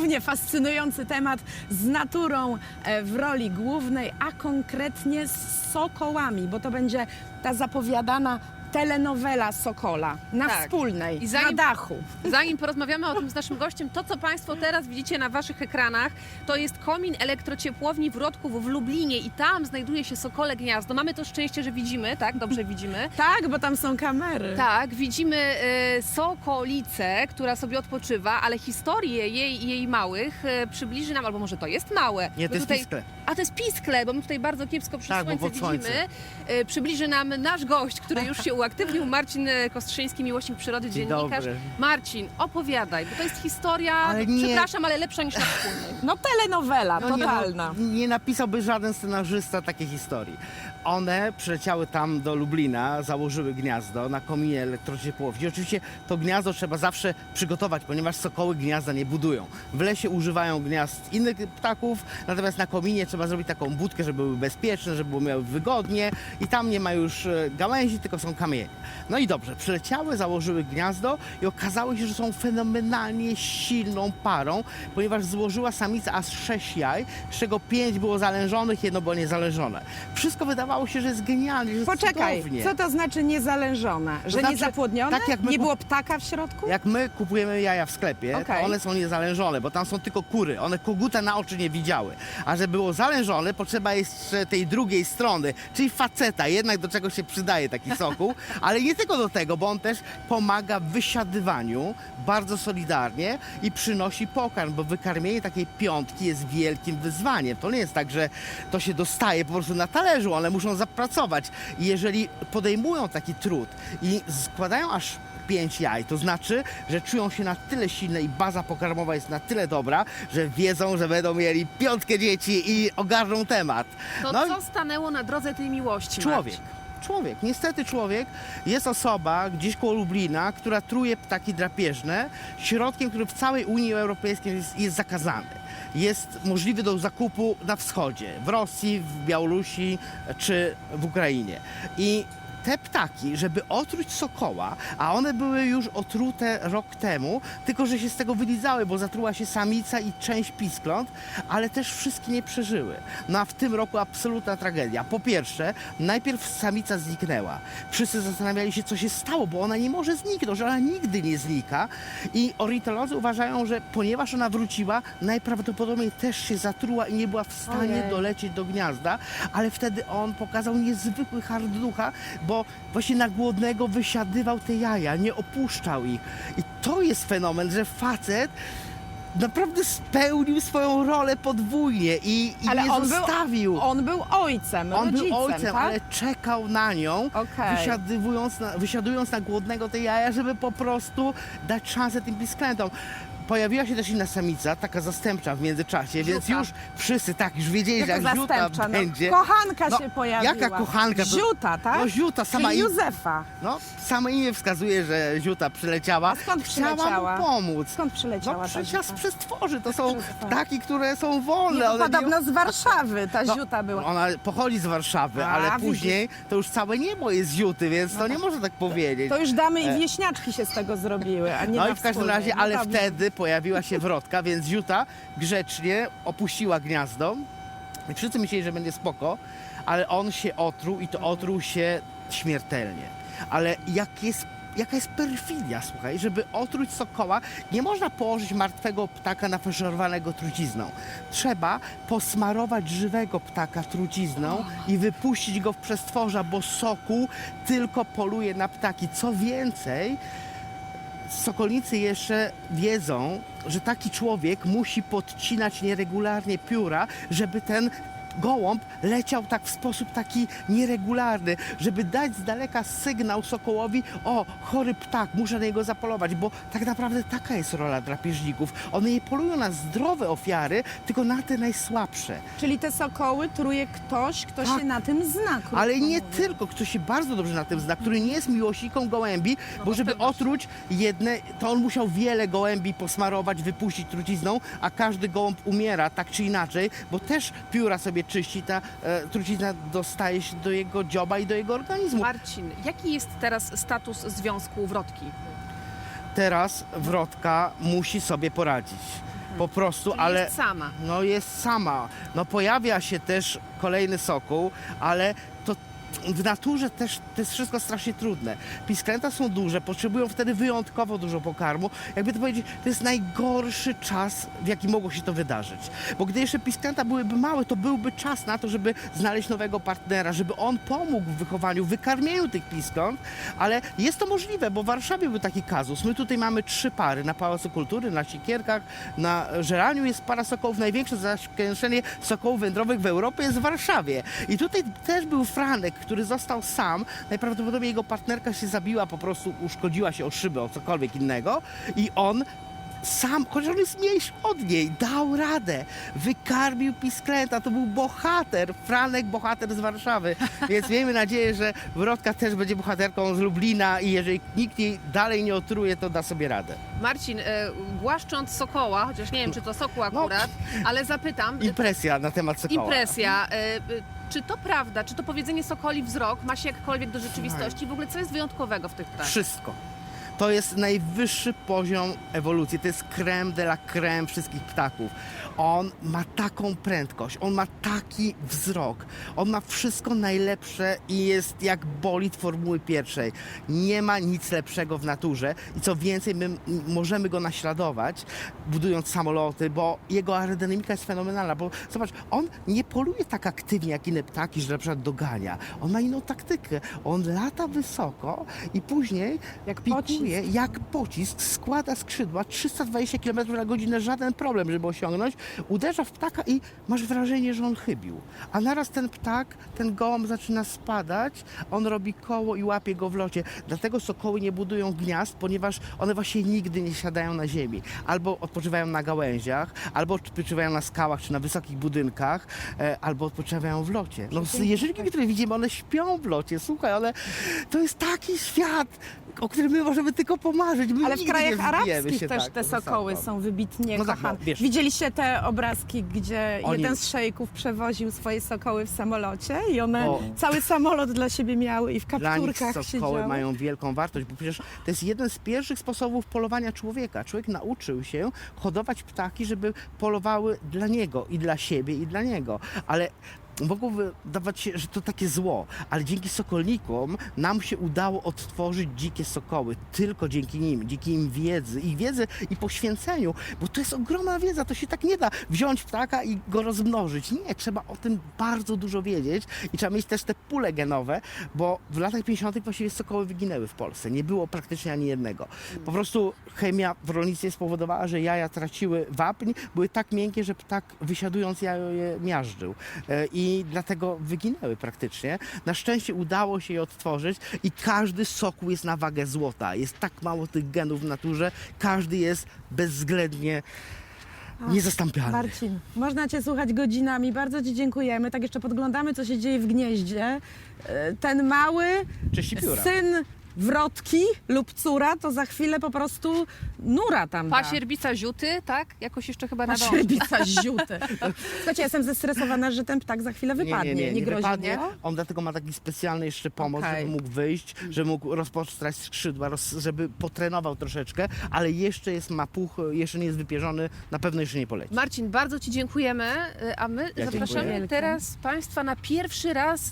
równie fascynujący temat z naturą e, w roli głównej, a konkretnie z sokołami, bo to będzie ta zapowiadana telenowela Sokola na Tak. wspólnej, I zanim- na dachu. Zanim porozmawiamy o tym z naszym gościem, to co Państwo teraz widzicie na Waszych ekranach, to jest komin elektrociepłowni Wrodków w Lublinie i tam znajduje się Sokole Gniazdo. Mamy to szczęście, że widzimy, tak? Dobrze widzimy. Tak, bo tam są kamery. Tak, widzimy e, Sokolicę, która sobie odpoczywa, ale historię jej i jej małych e, przybliży nam, albo może to jest małe. Nie, to jest tutaj. A to jest piskle, bo my tutaj bardzo kiepsko przy Tak, słońce. widzimy. E, Przybliży nam nasz gość, który już się uaktywnił, Marcin e, Kostrzyński, miłośnik przyrody, Dzień dziennikarz. dobry. Marcin, opowiadaj, bo to jest historia, Ale nie- przepraszam, ale lepsza niż na wspólnej. No telenowela, No nie, totalna. no, nie napisałby żaden scenarzysta takiej historii. One przyleciały tam do Lublina, założyły gniazdo na kominie elektrociepłowni. Oczywiście to gniazdo trzeba zawsze przygotować, ponieważ sokoły gniazda nie budują. W lesie używają gniazd innych ptaków, natomiast na kominie trzeba zrobić taką budkę, żeby były bezpieczne, żeby było miały wygodnie i tam nie ma już e, gałęzi, tylko są kamienie. No i dobrze, przyleciały, założyły gniazdo i okazało się, że są fenomenalnie silną parą, ponieważ złożyła samica aż 6 jaj, z czego 5 było zalężonych, jedno było niezależone. Wszystko wydawało się, że jest genialnie, że jest Poczekaj, cudownie. co to znaczy niezalężone? Że znaczy, niezapłodnione? tak jak my nie było ptaka w środku? Jak my kupujemy jaja w sklepie, Okej. to one są niezalężone, bo tam są tylko kury. One koguta na oczy nie widziały. A żeby było zalężone, potrzeba jeszcze tej drugiej strony, czyli faceta. Jednak do czego się przydaje taki sokół. Ale nie tylko do tego, bo on też pomaga w wysiadywaniu bardzo solidarnie i przynosi pokarm, bo wykarmienie takiej piątki jest wielkim wyzwaniem. To nie jest tak, że to się dostaje po prostu na talerzu, one muszą zapracować. I jeżeli podejmują taki trud i składają aż pięć jaj. To znaczy, że czują się na tyle silne i baza pokarmowa jest na tyle dobra, że wiedzą, że będą mieli piątkę dzieci i ogarną temat. To No co stanęło na drodze tej miłości, człowiek. Marcin? Człowiek, niestety człowiek jest osoba gdzieś koło Lublina, która truje ptaki drapieżne środkiem, który w całej Unii Europejskiej jest, jest zakazany. Jest możliwy do zakupu na wschodzie, w Rosji, w Białorusi czy w Ukrainie. I te ptaki, żeby otruć sokoła, a one były już otrute rok temu, tylko że się z tego wylidzały, bo zatruła się samica i część piskląt, ale też wszystkie nie przeżyły. No a w tym roku absolutna tragedia. Po pierwsze, najpierw samica zniknęła. Wszyscy zastanawiali się, co się stało, bo ona nie może zniknąć, że ona nigdy nie znika. I ornitolodzy uważają, że ponieważ ona wróciła, najprawdopodobniej też się zatruła i nie była w stanie Ojej. dolecieć do gniazda, ale wtedy on pokazał niezwykły hard ducha, bo właśnie na głodnego wysiadywał te jaja, nie opuszczał ich. I to jest fenomen, że facet naprawdę spełnił swoją rolę podwójnie i, i Ale nie on był- zostawił. On był ojcem, On rodzicem, był ojcem, tak? ale czekał na nią, Okej. wysiadywując na, wysiadując na głodnego te jaja, żeby po prostu dać szansę tym pisklętom. Pojawiła się też inna samica, taka zastępcza w międzyczasie, więc już wszyscy tak już wiedzieli, że Jaka jak zastępcza, no, będzie. kochanka No, się pojawiła. jaka kochanka? To- Ziuta, tak? No ziuta, sama Czyli im- Józefa. No, same imię wskazuje, że ziuta przyleciała. A skąd Chciała przyleciała? mu pomóc. Skąd przyleciała No ta przecież ziuta? przez tworzy, to są Przez tworzy. ptaki, które są Nie, wolne. no, one podobno z Warszawy ta No, ziuta była. Ona pochodzi z Warszawy, A, ale widzisz. No później to już całe niebo jest ziuty, więc to nie można tak powiedzieć. To już damy E. i wieśniaczki się z tego zrobiły, a nie No na i w każdym wspólnej. razie, No ale wtedy pojawiła się wrotka, więc ziuta grzecznie opuściła gniazdo. I wszyscy myśleli, że będzie spoko, ale on się otruł i to otruł się śmiertelnie. Ale jak jest Jaka jest perfidia, słuchaj, żeby otruć sokoła, nie można położyć martwego ptaka nafaszerowanego trucizną. Trzeba posmarować żywego ptaka trucizną i wypuścić go w przestworza, bo sokół tylko poluje na ptaki. Co więcej, Sokolnicy jeszcze wiedzą, że taki człowiek musi podcinać nieregularnie pióra, żeby ten gołąb leciał tak w sposób taki nieregularny, żeby dać z daleka sygnał sokołowi, o, chory ptak, muszę na niego zapolować, bo tak naprawdę taka jest rola drapieżników. One nie polują na zdrowe ofiary, tylko na te najsłabsze. Czyli te sokoły truje ktoś, kto Tak. się na tym zna. krótko Ale nie mówiąc. tylko, kto się bardzo dobrze na tym zna, który nie jest miłośnikiem gołębi, No bo żeby otruć jedne, to on musiał wiele gołębi posmarować, wypuścić trucizną, a każdy gołąb umiera tak czy inaczej, bo też pióra sobie czyści, ta e, trucizna dostaje się do jego dzioba i do jego organizmu. Marcin, jaki jest teraz status związku Wrotki? Teraz wrotka musi sobie poradzić. po prostu, Czyli ale jest sama. no jest sama. No pojawia się też kolejny sokół, ale w naturze też to jest wszystko strasznie trudne. Pisklęta są duże, potrzebują wtedy wyjątkowo dużo pokarmu. Jakby to powiedzieć, to jest najgorszy czas, w jaki mogło się to wydarzyć. Bo gdy jeszcze pisklęta byłyby małe, to byłby czas na to, żeby znaleźć nowego partnera, żeby on pomógł w wychowaniu, wykarmieniu tych piskląt, ale jest to możliwe, bo w Warszawie był taki kazus. My tutaj mamy trzy pary na Pałacu Kultury, na Sikierkach, na Żeraniu jest para sokołów. Największe zamieszczenie sokołów wędrowych w Europie jest w Warszawie. I tutaj też był Franek, który został sam. Najprawdopodobniej jego partnerka się zabiła, po prostu uszkodziła się o szybę, o cokolwiek innego. I on sam, chociaż on jest mniejszy od niej, dał radę. Wykarmił pisklęta, to był bohater, Franek bohater z Warszawy. Więc miejmy nadzieję, że Wrotka też będzie bohaterką z Lublina i jeżeli nikt jej dalej nie otruje, to da sobie radę. Marcin, e, głaszcząc sokoła, chociaż nie wiem, czy to sokół akurat, ale zapytam, Impresja na temat Sokoła. impresja, e, e, czy to prawda, czy to powiedzenie sokoli wzrok ma się jakkolwiek do rzeczywistości? W ogóle co jest wyjątkowego w tych ptach? Wszystko. To jest najwyższy poziom ewolucji. To jest creme de la creme wszystkich ptaków. On ma taką prędkość, on ma taki wzrok, on ma wszystko najlepsze i jest jak bolid formuły pierwszej. Nie ma nic lepszego w naturze i co więcej, my możemy go naśladować, budując samoloty, bo jego aerodynamika jest fenomenalna, bo zobacz, on nie poluje tak aktywnie jak inne ptaki, że na przykład dogania. On ma inną taktykę. On lata wysoko i później Jak pikuje jak pocisk, składa skrzydła 320 km na godzinę, żaden problem, żeby osiągnąć. Uderza w ptaka i masz wrażenie, że on chybił. A naraz ten ptak, ten gołąb zaczyna spadać, on robi koło i łapie go w locie. Dlatego sokoły nie budują gniazd, ponieważ one właśnie nigdy nie siadają na ziemi. Albo odpoczywają na gałęziach, albo odpoczywają na skałach czy na wysokich budynkach, e, albo odpoczywają w locie. No, jeżeli które widzimy, one śpią w locie. Słuchaj, one, to jest taki świat, o którym my możemy tylko pomarzyć. My Ale w nigdy krajach arabskich się też tak te wysoko. sokoły są wybitnie No tak, kochane. no, wiesz. Widzieliście te obrazki, gdzie Oni- jeden z szejków przewoził swoje sokoły w samolocie i one O. cały samolot dla siebie miały i w Dla nich kapturkach sokoły siedziały. mają wielką wartość, bo przecież to jest jeden z pierwszych sposobów polowania człowieka. Człowiek nauczył się hodować ptaki, żeby polowały dla niego i dla siebie i dla niego. Ale mogłoby dawać się, że to takie zło, ale dzięki sokolnikom nam się udało odtworzyć dzikie sokoły. Tylko dzięki nim, dzięki im wiedzy, ich wiedzy i poświęceniu, bo to jest ogromna wiedza, to się tak nie da wziąć ptaka i go rozmnożyć. Nie, trzeba o tym bardzo dużo wiedzieć i trzeba mieć też te pule genowe, bo w latach 50. właściwie sokoły wyginęły w Polsce. Nie było praktycznie ani jednego. Po prostu chemia w rolnictwie spowodowała, że jaja traciły wapń, były tak miękkie, że ptak wysiadując jajo je miażdżył. E, I dlatego wyginęły praktycznie. Na szczęście udało się je odtworzyć i każdy sokół jest na wagę złota. Jest tak mało tych genów w naturze, każdy jest bezwzględnie niezastąpialny. Marcin, można Cię słuchać godzinami. Bardzo Ci dziękujemy. Tak jeszcze podglądamy, co się dzieje w gnieździe. E, Ten mały Czyści pióra. syn wrotki lub córa, to za chwilę po prostu nura tam da. Pasierbica ziuty, tak? Jakoś jeszcze chyba nadąży. Pasierbica ziuty. Słuchajcie, jestem zestresowana, że ten ptak za chwilę wypadnie. Nie, nie, nie, nie grozi, wypadnie. nie? On dlatego ma taki specjalny jeszcze pomoc, Okej. żeby mógł wyjść, żeby mógł rozpostrać skrzydła, roz, żeby potrenował troszeczkę, ale jeszcze jest mapuch, jeszcze nie jest wypierzony, na pewno jeszcze nie poleci. Marcin, bardzo Ci dziękujemy, y, a my Ja zapraszamy dziękuję. teraz Państwa na pierwszy raz